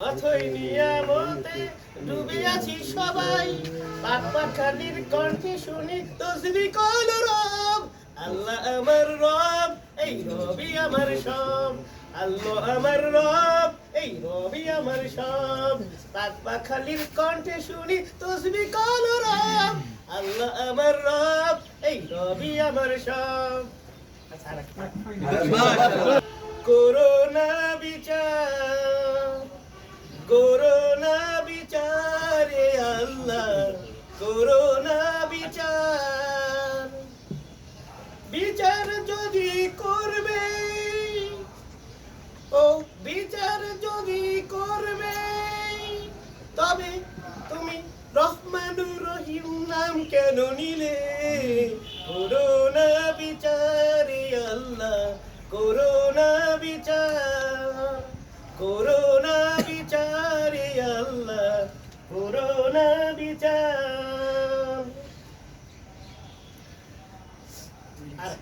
অথই নিয়ামতে সবাই। পাক কণ্ঠে শুনি তসবি কল রব। আল্লাহ আমার রব এই রবি আমার সব। আল্লাহ আমার রব এই রবি আমার সব। পাক পাখালির কণ্ঠে শুনি তসবি কল রব। আল্লাহ আমার রব এই রবি আমার সব। করোনা বিচার আল্লাহ বিচার। বিচার যদি করবে, ও বিচার যদি করবে, তবে তুমি রহমানুর রহিম নাম কেন নিলে? করোনা বিচারে আল্লাহ, করোনা বিচার, করোনা বিচারে। করোনা বিচার। আর